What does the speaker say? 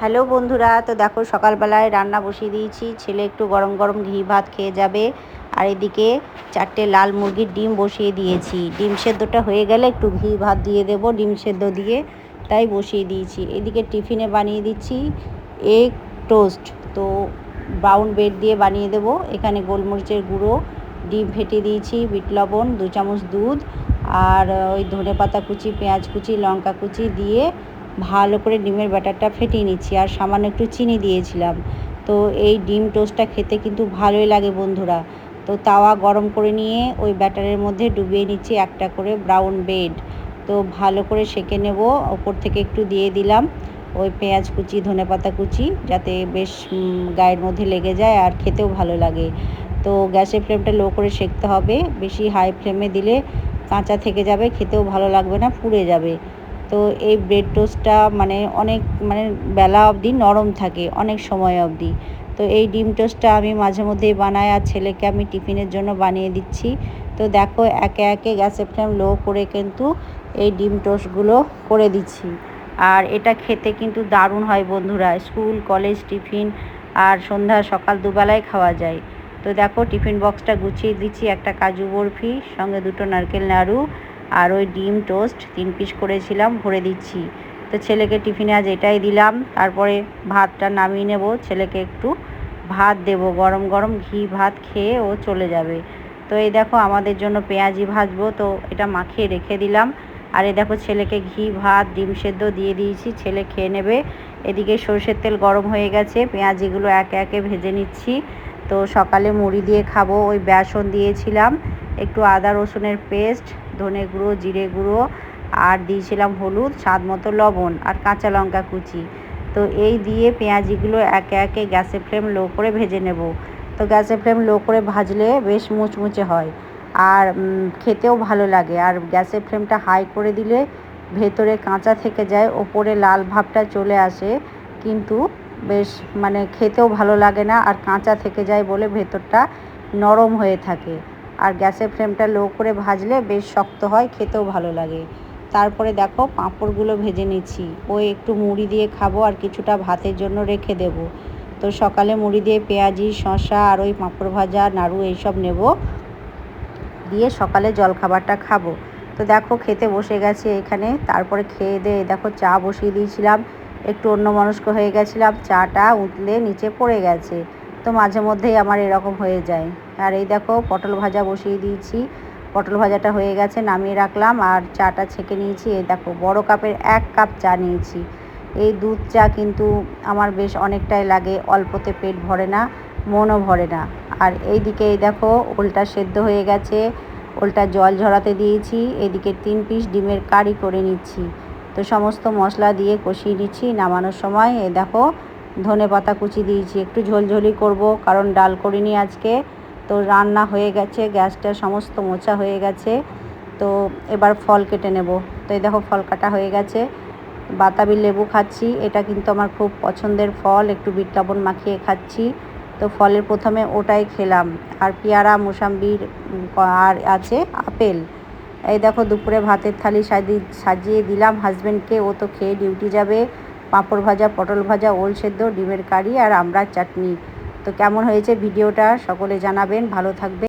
Hello বন্ধুরা, তো দেখো সকালবেলায় রান্না বসিয়ে দিয়েছি। ছেলে একটু গরম গরম ঘি ভাত খেয়ে যাবে। আর এদিকে চারটে লাল মুরগির ডিম বসিয়ে দিয়েছি। ডিম সেদ্ধটা হয়ে গেলে একটু ঘি ভাত দিয়ে দেব, ডিম সেদ্ধ দিয়ে তাই বসিয়ে দিয়েছি। এদিকে টিফিনে বানিয়ে দিচ্ছি এগ টোস্ট। তো ব্রাউন ব্রেড দিয়ে বানিয়ে দেব। এখানে গোলমরিচের গুঁড়ো, ডিম ফেটে দিয়েছি, বিট লবণ, দু চামচ দুধ, আর ওই ধনে পাতা কুচি, পেঁয়াজ কুচি, লঙ্কা কুচি দিয়ে ভালো করে ডিমের ব্যাটারটা ফেটিয়ে নিচ্ছি আর সামান্য একটু চিনি দিয়েছিলাম। তো এই ডিম টোস্টটা খেতে কিন্তু ভালোই লাগে বন্ধুরা। তো তাওয়া গরম করে নিয়ে ওই ব্যাটারের মধ্যে ডুবিয়ে নিচ্ছি একটা করে ব্রাউন ব্রেড। তো ভালো করে সেঁকে নেব, ওপর থেকে একটু দিয়ে দিলাম ওই পেঁয়াজ কুচি, ধনে পাতা কুচি, যাতে বেশ গায়ের মধ্যে লেগে যায় আর খেতেও ভালো লাগে। তো গ্যাসের ফ্লেমটা লো করে সেঁকতে হবে, বেশি হাই ফ্লেমে দিলে কাঁচা থেকে যাবে, খেতেও ভালো লাগবে না, পুড়ে যাবে। তো এই ব্রেড টোস্টটা মানে অনেক মানে বেলা অবধি নরম থাকে, অনেক সময় অবধি। তো এই ডিম টোস্টটা আমি মাঝে মধ্যেই বানাই আর ছেলেকে আমি টিফিনের জন্য বানিয়ে দিচ্ছি। তো দেখো, একে একে গ্যাসের ফ্লেম লো করে কিন্তু এই ডিম টোস্টগুলো করে দিচ্ছি। আর এটা খেতে কিন্তু দারুণ হয় বন্ধুরা, স্কুল, কলেজ, টিফিন আর সন্ধ্যা, সকাল দুবেলায় খাওয়া যায়। তো দেখো, টিফিন বক্সটা গুছিয়ে দিচ্ছি, একটা কাজু বরফি, সঙ্গে দুটো নারকেল নাড়ু আর ওই ডিম টোস্ট তিন পিস করেছিলাম, ভরে দিচ্ছি। তো ছেলেকে টিফিনে আজ এটাই দিলাম। তারপরে ভাতটা নামিয়ে নেব। ছেলেকে একটু ভাত দেব। গরম গরম ঘি ভাত খেয়ে ও চলে যাবে। তো এই দেখো আমাদের জন্য পেঁয়াজি ভাজবো। তো এটা মাখিয়ে রেখে দিলাম। আর এই দেখো ছেলেকে ঘি, ভাত, ডিম সেদ্ধ দিয়ে দিয়েছি। ছেলে খেয়ে নেবে। এদিকে সর্ষের তেল গরম হয়ে গেছে। পেঁয়াজিগুলো একে একে ভেজে নিচ্ছি। তো সকালে মুড়ি দিয়ে খাব। ওই বেসন দিয়েছিলাম। একটু আদা রসুনের পেস্ট ধনে গুঁড়ো, জিরে গুঁড়ো আর দিয়েছিলাম হলুদ, স্বাদ মতো লবণ আর কাঁচা লঙ্কা কুচি। তো এই দিয়ে পেঁয়াজিগুলো একে একে গ্যাসের ফ্লেম লো করে ভেজে নেব। তো গ্যাসের ফ্লেম লো করে ভাজলে বেশ মুচমুচে হয় আর খেতেও ভালো লাগে। আর গ্যাসের ফ্লেমটা হাই করে দিলে ভেতরে কাঁচা থেকে যায়, ওপরে লাল ভাবটা চলে আসে। কিন্তু বেশ মানে খেতেও ভালো লাগে না আর কাঁচা থেকে যায় বলে ভেতরটা নরম হয়ে থাকে। আর গ্যাসের ফ্লেমটা লো করে ভাজলে বেশ শক্ত হয়, খেতেও ভালো লাগে। তারপরে দেখো পাঁপড়গুলো ভেজে নিচ্ছি। ওই একটু মুড়ি দিয়ে খাব আর কিছুটা ভাতের জন্য রেখে দেব। তো সকালে মুড়ি দিয়ে পেঁয়াজি, শসা আর ওই পাঁপড় ভাজা, নাড়ু এইসব নেব। দিয়ে সকালে জলখাবারটা খাব। তো দেখো খেতে বসে গেছে এখানে। তারপরে খেয়ে দিয়ে দেখো চা বসিয়ে দিয়েছিলাম। একটু অন্য মনস্ক হয়ে গেছিলাম। চাটা উঠলে নিচে পড়ে গেছে। তো মাঝে মধ্যেই আমার এরকম হয়ে যায়। আর এই দেখো, পটল ভাজা বসিয়ে দিয়েছি। পটল ভাজাটা হয়ে গেছে, নামিয়ে রাখলাম আর চাটা ছেঁকে নিয়েছি। এই দেখো, বড় কাপের এক কাপ চা নিয়েছি। এই দুধ চা কিন্তু আমার বেশ অনেকটাই লাগে, অল্পতে পেট ভরে না, মনও ভরে না। আর এই দিকে এই দেখো, ওলটা সেদ্ধ হয়ে গেছে। ওলটা জল ঝরাতে দিয়েছি, এদিকে তিন পিস ডিমের কারি করে নিচ্ছি। তো সমস্ত মশলা দিয়ে কষিয়ে নিচ্ছি নামানোর সময়। এ দেখো ধনে পাতা কুচি দিয়েছি, একটু ঝোলঝোলি করব, কারণ ডাল করিনি আজকে। তো রান্না হয়ে গেছে, গ্যাসটা সমস্ত মোচা হয়ে গেছে। তো এবার ফল কেটে নেব। তো এই দেখো ফল কাটা হয়ে গেছে। বাতাবি লেবু খাচ্ছি, এটা কিন্তু আমার খুব পছন্দের ফল, একটু বিট লবণ মাখিয়ে খাচ্ছি। তো ফলের প্রথমে ওটাই খেলাম। আর পেয়ারা, মোসাম্বির আর আছে আপেল। এই দেখো দুপুরে ভাতের থালি সাজিয়ে সাজিয়ে দিলাম। হাজব্যান্ডকে ও তো খেয়ে ডিউটি যাবে। পাঁপড় ভাজা, পটল ভাজা, ওল সেদ্ধ, ডিমের কারি আর আমড়ার চাটনি। তো কেমন হয়েছে ভিডিওটা সকলে জানাবেন ভালো থাকবে